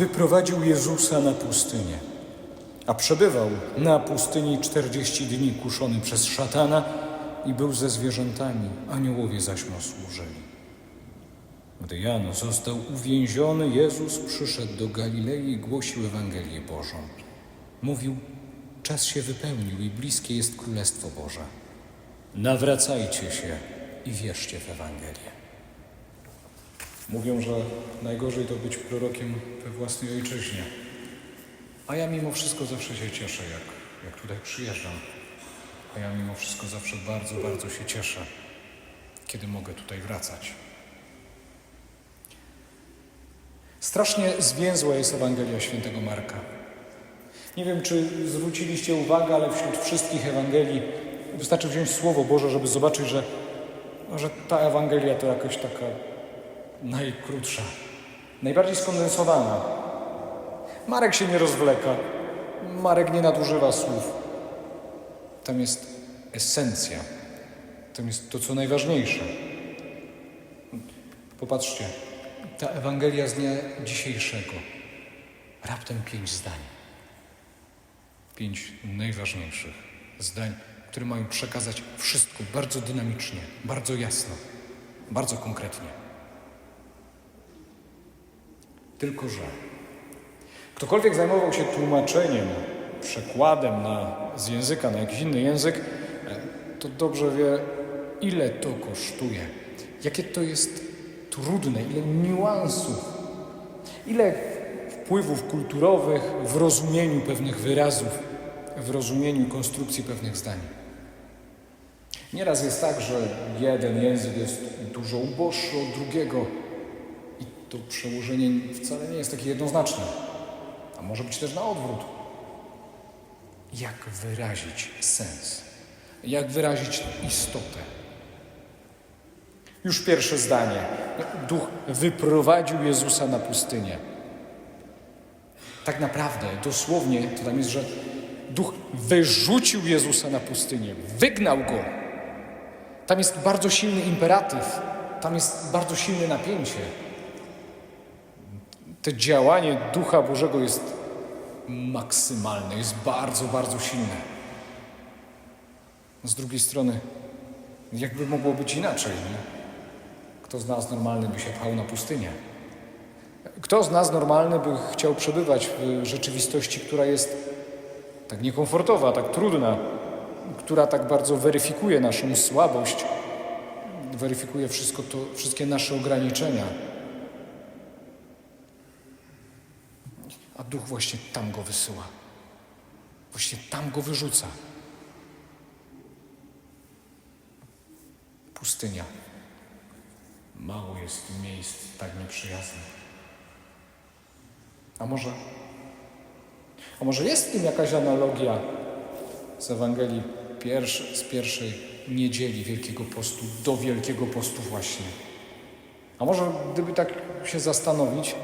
wyprowadził Jezusa na pustynię, a przebywał na pustyni 40 dni kuszony przez szatana i był ze zwierzętami, aniołowie zaś mu służyli. Gdy Jan został uwięziony, Jezus przyszedł do Galilei i głosił Ewangelię Bożą. Mówił, czas się wypełnił i bliskie jest Królestwo Boże. Nawracajcie się i wierzcie w Ewangelię. Mówią, że najgorzej to być prorokiem we własnej ojczyźnie. A ja mimo wszystko zawsze się cieszę, jak, jak tutaj przyjeżdżam. A ja mimo wszystko zawsze bardzo, bardzo się cieszę, kiedy mogę tutaj wracać. Strasznie zwięzła jest Ewangelia Świętego Marka. Nie wiem, czy zwróciliście uwagę, ale wśród wszystkich Ewangelii wystarczy wziąć Słowo Boże, żeby zobaczyć, że, że ta Ewangelia to jakaś taka najkrótsza, najbardziej skondensowana. Marek się nie rozwleka, Marek nie nadużywa słów. Tam jest esencja, tam jest to, co najważniejsze. Popatrzcie, ta Ewangelia z dnia dzisiejszego, raptem pięć zdań. Pięć najważniejszych zdań, które mają przekazać wszystko bardzo dynamicznie, bardzo jasno, bardzo konkretnie. Tylko, że ktokolwiek zajmował się tłumaczeniem, przekładem na, z języka na jakiś inny język, e, to dobrze wie, ile to kosztuje, jakie to jest trudne, ile niuansów, ile wpływów kulturowych w rozumieniu pewnych wyrazów, w rozumieniu konstrukcji pewnych zdań. Nieraz jest tak, że jeden język jest dużo uboższy od drugiego to przełożenie wcale nie jest takie jednoznaczne, a może być też na odwrót. Jak wyrazić sens? Jak wyrazić istotę? Już pierwsze zdanie. Duch wyprowadził Jezusa na pustynię. Tak naprawdę, dosłownie, to tam jest, że Duch wyrzucił Jezusa na pustynię, wygnał go. Tam jest bardzo silny imperatyw, tam jest bardzo silne napięcie. To działanie Ducha Bożego jest maksymalne, jest bardzo, bardzo silne. Z drugiej strony, jakby mogło być inaczej, nie? Kto z nas normalny by się pchał na pustynię? Kto z nas normalny by chciał przebywać w rzeczywistości, która jest tak niekomfortowa, tak trudna, która tak bardzo weryfikuje naszą słabość, weryfikuje wszystko to, wszystkie nasze ograniczenia? A duch właśnie tam go wysyła. Właśnie tam go wyrzuca. Pustynia. Mało jest miejsc tak nieprzyjaznych. A może, a może jest w tym jakaś analogia z Ewangelii pierwszy, z pierwszej niedzieli Wielkiego Postu do Wielkiego Postu właśnie? A może gdyby tak się zastanowić,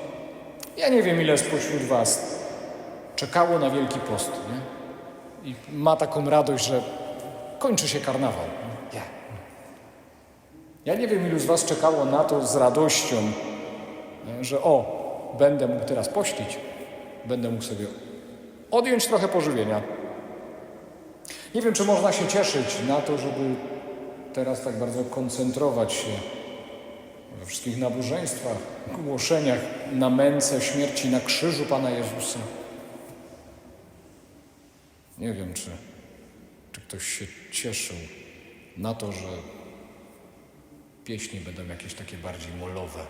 ja nie wiem ile spośród Was czekało na Wielki Post, nie? I ma taką radość, że kończy się karnawał. Nie? Ja. Ja nie wiem, ilu z Was czekało na to z radością, nie? że o, będę mógł teraz pościć, będę mógł sobie odjąć trochę pożywienia. Nie wiem, czy można się cieszyć na to, żeby teraz tak bardzo koncentrować się we wszystkich nabożeństwach, głoszeniach na męce śmierci na krzyżu Pana Jezusa. Nie wiem, czy, czy ktoś się cieszył na to, że pieśni będą jakieś takie bardziej molowe,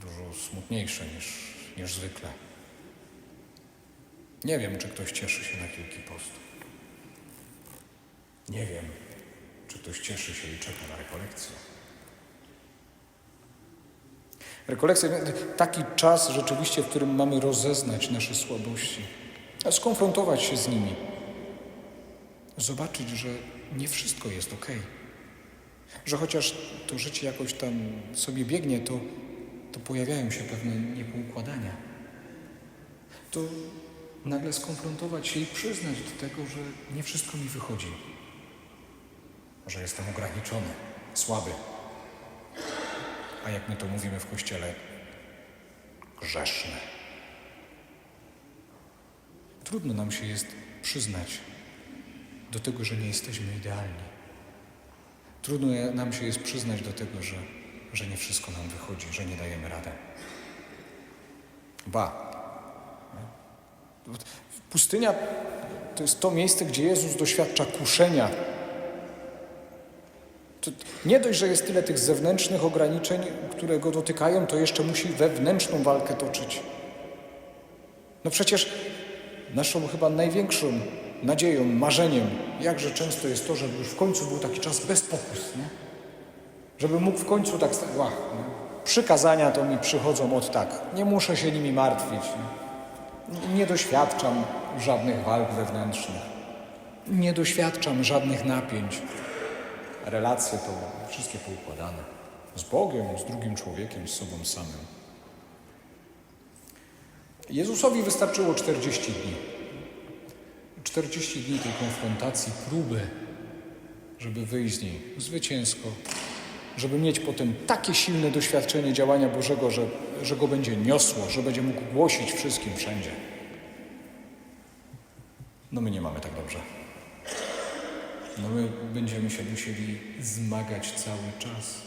dużo smutniejsze niż, niż zwykle. Nie wiem, czy ktoś cieszy się na Wielki Post. Nie wiem, czy ktoś cieszy się i czeka na rekolekcję. Rekolekcja taki czas rzeczywiście, w którym mamy rozeznać nasze słabości, skonfrontować się z nimi, zobaczyć, że nie wszystko jest ok. Że chociaż to życie jakoś tam sobie biegnie, to, to pojawiają się pewne niepoukładania. To nagle skonfrontować się i przyznać do tego, że nie wszystko mi wychodzi. Że jestem ograniczony, słaby a jak my to mówimy w kościele, grzeszny. Trudno nam się jest przyznać do tego, że nie jesteśmy idealni. Trudno nam się jest przyznać do tego, że, że nie wszystko nam wychodzi, że nie dajemy radę. Ba. Pustynia to jest to miejsce, gdzie Jezus doświadcza kuszenia nie dość, że jest tyle tych zewnętrznych ograniczeń, które go dotykają, to jeszcze musi wewnętrzną walkę toczyć. No przecież naszą chyba największą nadzieją, marzeniem, jakże często jest to, żeby już w końcu był taki czas bez pokus, nie? Żeby mógł w końcu tak, sta- łach, nie? przykazania to mi przychodzą od tak, nie muszę się nimi martwić, nie, nie doświadczam żadnych walk wewnętrznych, nie doświadczam żadnych napięć. Relacje to wszystkie poukładane. Z Bogiem, z drugim człowiekiem, z sobą samym. Jezusowi wystarczyło 40 dni. 40 dni tej konfrontacji, próby, żeby wyjść z niej zwycięsko, żeby mieć potem takie silne doświadczenie działania Bożego, że, że go będzie niosło, że będzie mógł głosić wszystkim wszędzie. No my nie mamy tak dobrze. No my będziemy się musieli zmagać cały czas.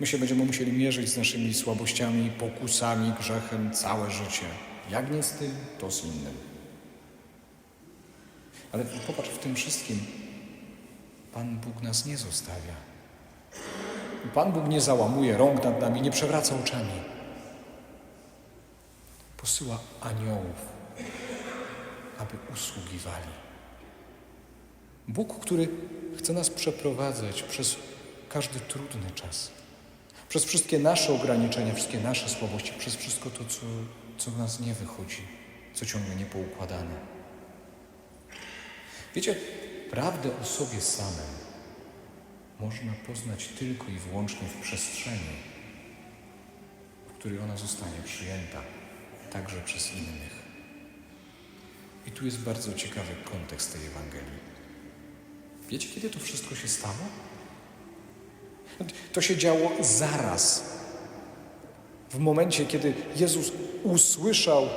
My się będziemy musieli mierzyć z naszymi słabościami, pokusami, grzechem całe życie. Jak nie z tym, to z innym. Ale popatrz, w tym wszystkim Pan Bóg nas nie zostawia. Pan Bóg nie załamuje rąk nad nami, nie przewraca oczami. Posyła aniołów, aby usługiwali. Bóg, który chce nas przeprowadzać przez każdy trudny czas, przez wszystkie nasze ograniczenia, wszystkie nasze słabości, przez wszystko to, co, co w nas nie wychodzi, co ciągle nie poukładane. Wiecie, prawdę o sobie samym można poznać tylko i wyłącznie w przestrzeni, w której ona zostanie przyjęta, także przez innych. I tu jest bardzo ciekawy kontekst tej Ewangelii. Wiecie, kiedy to wszystko się stało? To się działo zaraz. W momencie, kiedy Jezus usłyszał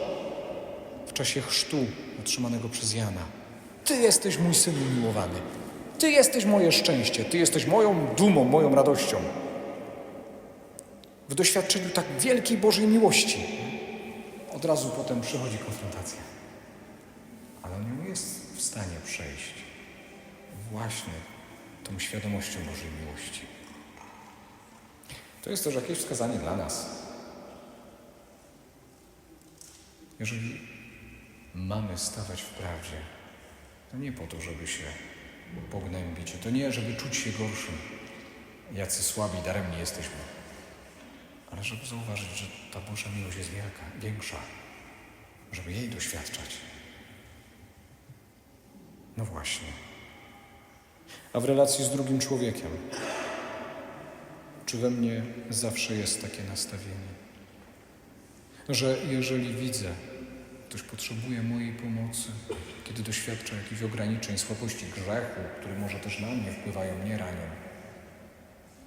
w czasie chrztu otrzymanego przez Jana: Ty jesteś mój syn umiłowany. Ty jesteś moje szczęście. Ty jesteś moją dumą, moją radością. W doświadczeniu tak wielkiej Bożej miłości. Od razu potem przychodzi konfrontacja. Ale on ją jest w stanie przejść właśnie tą świadomością Bożej miłości. To jest też jakieś wskazanie dla nas. Jeżeli mamy stawać w prawdzie, to nie po to, żeby się pognębić, to nie, żeby czuć się gorszym, jacy słabi, daremni jesteśmy, ale żeby zauważyć, że ta Boża miłość jest wielka, większa, żeby jej doświadczać. No właśnie. A w relacji z drugim człowiekiem, czy we mnie zawsze jest takie nastawienie, że jeżeli widzę, ktoś potrzebuje mojej pomocy, kiedy doświadcza jakichś ograniczeń, słabości grzechu, które może też na mnie wpływają, mnie ranią,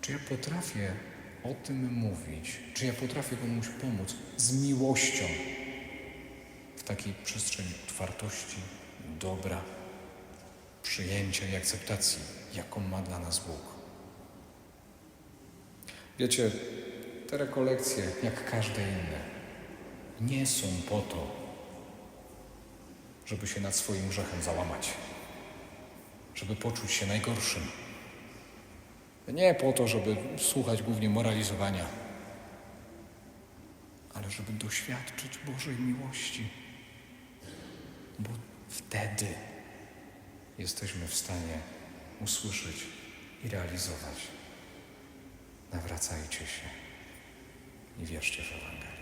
czy ja potrafię o tym mówić, czy ja potrafię komuś pomóc z miłością w takiej przestrzeni otwartości, dobra, przyjęcia i akceptacji, jaką ma dla nas Bóg. Wiecie, te rekolekcje, jak każde inne, nie są po to, żeby się nad swoim grzechem załamać, żeby poczuć się najgorszym. Nie po to, żeby słuchać głównie moralizowania, ale żeby doświadczyć Bożej miłości, bo wtedy jesteśmy w stanie usłyszeć i realizować. Nawracajcie się i wierzcie w Ewangelię.